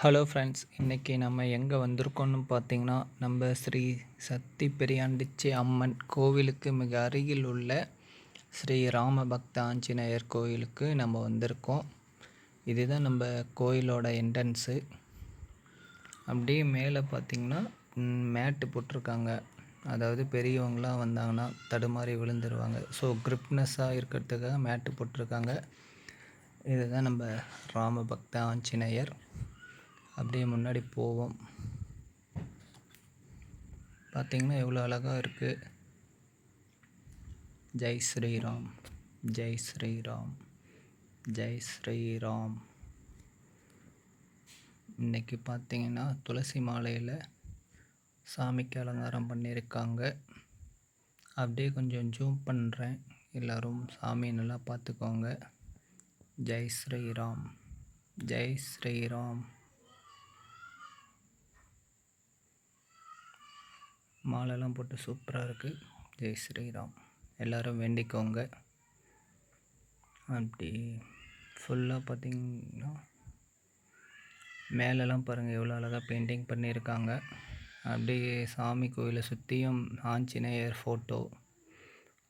Hello friends இன்றைக்கி நம்ம எங்கே வந்திருக்கோம்னு பார்த்தீங்கன்னா நம்ம ஸ்ரீ சக்தி பெரியாண்டிச்சி அம்மன் கோவிலுக்கு மிக அருகில் உள்ள ஸ்ரீ ராம பக்த ஆஞ்சநேயர் கோவிலுக்கு நம்ம வந்திருக்கோம். இதுதான் நம்ம கோயிலோட என்ட்ரன்ஸு அப்படியே மேலே பார்த்திங்கன்னா மேட்டு போட்டிருக்காங்க. அதாவது பெரியவங்களாம் வந்தாங்கன்னா தடுமாறி விழுந்துருவாங்க. ஸோ கிரிப்னஸாக இருக்கிறதுக்காக மேட்டு போட்டிருக்காங்க. இதுதான் நம்ம ராம பக்த ஆஞ்சநேயர். அப்படியே முன்னாடி போவோம். பார்த்திங்கன்னா எவ்வளோ அழகாக இருக்குது ஜெய் ஸ்ரீராம் ஜெய் ஸ்ரீராம் ஜெய் ஸ்ரீராம். இன்றைக்கி பார்த்திங்கன்னா துளசி மாலையில் சாமிக்கு அலங்காரம் பண்ணியிருக்காங்க. அப்படியே கொஞ்சம் ஜூம் பண்ணுறேன் எல்லோரும் சாமி நல்லா பார்த்துக்கோங்க ஜெய் ஸ்ரீராம் ஜெய் ஸ்ரீராம். மாலைலாம் போட்டு சூப்பராக இருக்குது ஜெய் ஸ்ரீராம். எல்லோரும் வேண்டிக்கோங்க. அப்படி ஃபுல்லாக பார்த்திங்கன்னா மேலெலாம் பாருங்கள் எவ்வளோ அழகாக பெயிண்டிங் பண்ணியிருக்காங்க. அப்படியே சாமி கோயிலை சுற்றியும் ஆஞ்சநேயர் ஃபோட்டோ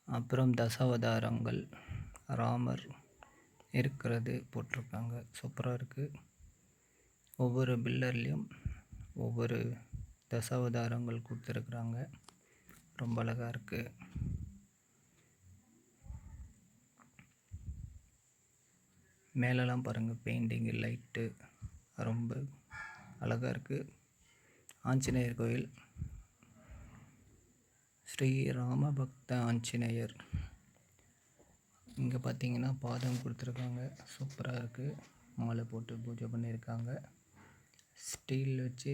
அப்புறம் தசாவதாரங்கள் ராமர் இருக்கிறது போட்டிருக்காங்க. சூப்பராக இருக்குது ஒவ்வொரு பில்லர்லேயும் ஒவ்வொரு தசாவதாரங்கள் கொடுத்துருக்குறாங்க. ரொம்ப அழகாக இருக்குது மேலெலாம் பாருங்கள் பெயிண்டிங்கு லைட்டு ரொம்ப அழகாக இருக்குது ஆஞ்சநேயர் கோயில். ஸ்ரீ ராமபக்த ஆஞ்சநேயர். இங்கே பார்த்தீங்கன்னா பாதம் கொடுத்துருக்காங்க. சூப்பராக இருக்குது மாலை போட்டு பூஜை பண்ணியிருக்காங்க. ஸ்டீல் வச்சு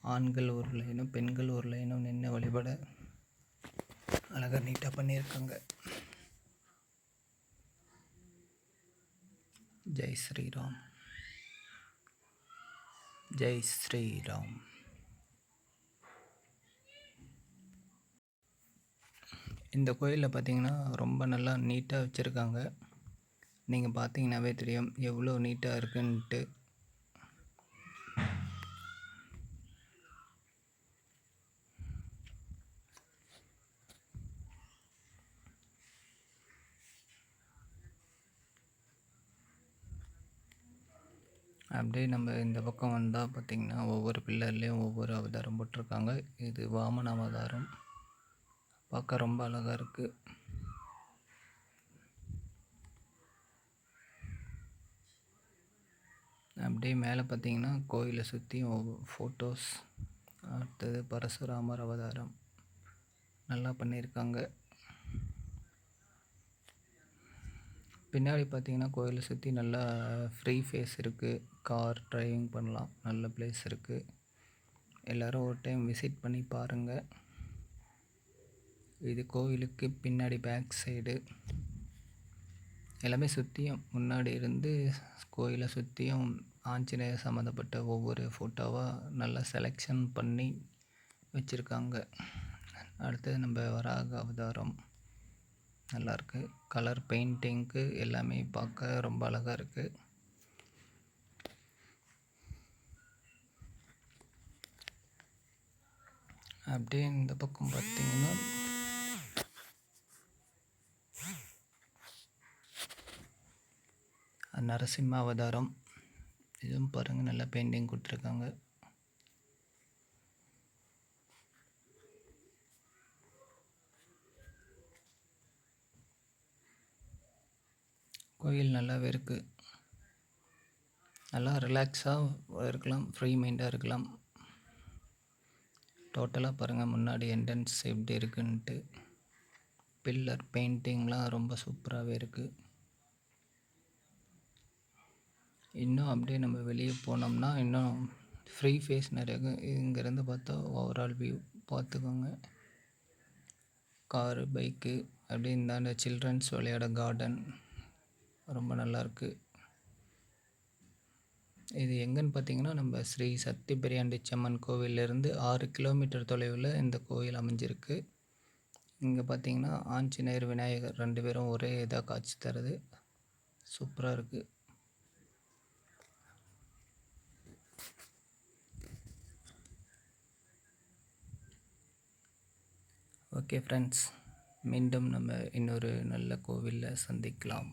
ஆண்கள் ஒரு லைனும் பெண்கள் ஒரு லைனும் நின்று வழிபட அழகாக நீட்டாக பண்ணியிருக்காங்க. ஜெய் ஸ்ரீராம். ஜெய் ஸ்ரீராம். இந்த கோயிலில் பார்த்திங்கன்னா ரொம்ப நல்லா நீட்டாக வச்சுருக்காங்க. நீங்கள் பார்த்தீங்கன்னாவே தெரியும் எவ்வளோ நீட்டாக இருக்குன்ட்டு. அப்படியே நம்ம இந்த பக்கம் வந்தால் பார்த்திங்கன்னா ஒவ்வொரு பில்லர்லேயும் ஒவ்வொரு அவதாரம் போட்டிருக்காங்க. இது வாமன அவதாரம். பார்க்க ரொம்ப அழகாக இருக்குது அப்படியே மேலே பார்த்தீங்கன்னா கோயிலை சுற்றியும் ஃபோட்டோஸ் அடுத்தது பரசுராமர் அவதாரம். நல்லா பண்ணியிருக்காங்க. பின்னாடி பார்த்தீங்கன்னா கோயிலை சுற்றி நல்லா ஃப்ரீ ஃபேஸ் இருக்குது கார் ட்ரைவிங் பண்ணலாம். நல்ல பிளேஸ் இருக்குது எல்லோரும் ஒரு டைம் விசிட் பண்ணி பாருங்கள் இது கோவிலுக்கு பின்னாடி பேக் சைடு எல்லாமே சுற்றியும் முன்னாடி இருந்து கோயிலை சுற்றியும் ஆஞ்சநேயர் சம்மந்தப்பட்ட ஒவ்வொரு ஃபோட்டோவாக நல்லா செலெக்ஷன் பண்ணி வச்சுருக்காங்க. அடுத்தது நம்ம வராக அவதாரம் நல்லாயிருக்கு கலர் பெயிண்டிங்க்கு எல்லாமே பார்க்க ரொம்ப அழகாக இருக்குது அப்படியே இந்த பக்கம் பார்த்திங்கன்னா நரசிம்ம அவதாரம். இதுவும் பாருங்கள் நல்லா பெயிண்டிங் கொடுத்துருக்காங்க. கோயில் நல்லாவே இருக்குது நல்லா ரிலாக்ஸாக இருக்கலாம் ஃப்ரீ மைண்டாக இருக்கலாம். டோட்டலாக பாருங்கள் முன்னாடி என்ட்ரன்ஸ் எப்படி இருக்குன்ட்டு. பில்லர் பெயிண்டிங்லாம் ரொம்ப சூப்பராகவே இருக்குது இன்னும் அப்படியே நம்ம வெளியே போனோம்னா இன்னும் ஃப்ரீ ஃபேஸ் நிறைய இங்கேருந்து பார்த்தா ஓவரால் வியூ பார்த்துக்கோங்க. காரு பைக்கு அப்படி இந்தாண்ட சில்ட்ரன்ஸ் விளையாட கார்டன் ரொம்ப நல்லாயிருக்கு இது எங்கேன்னு பார்த்தீங்கன்னா நம்ம ஸ்ரீ சக்தி பெரியாண்டிச்சம்மன் கோவிலிருந்து ஆறு கிலோமீட்டர் தொலைவில் இந்த கோவில் அமைஞ்சிருக்கு. இங்கே பார்த்தீங்கன்னா ஆஞ்சநேயர் விநாயகர் ரெண்டு பேரும் ஒரே இதாக காட்சி தருது. சூப்பராக இருக்குது ஓகே ஃப்ரெண்ட்ஸ். மீண்டும் நம்ம இன்னொரு நல்ல கோவிலில் சந்திக்கலாம்.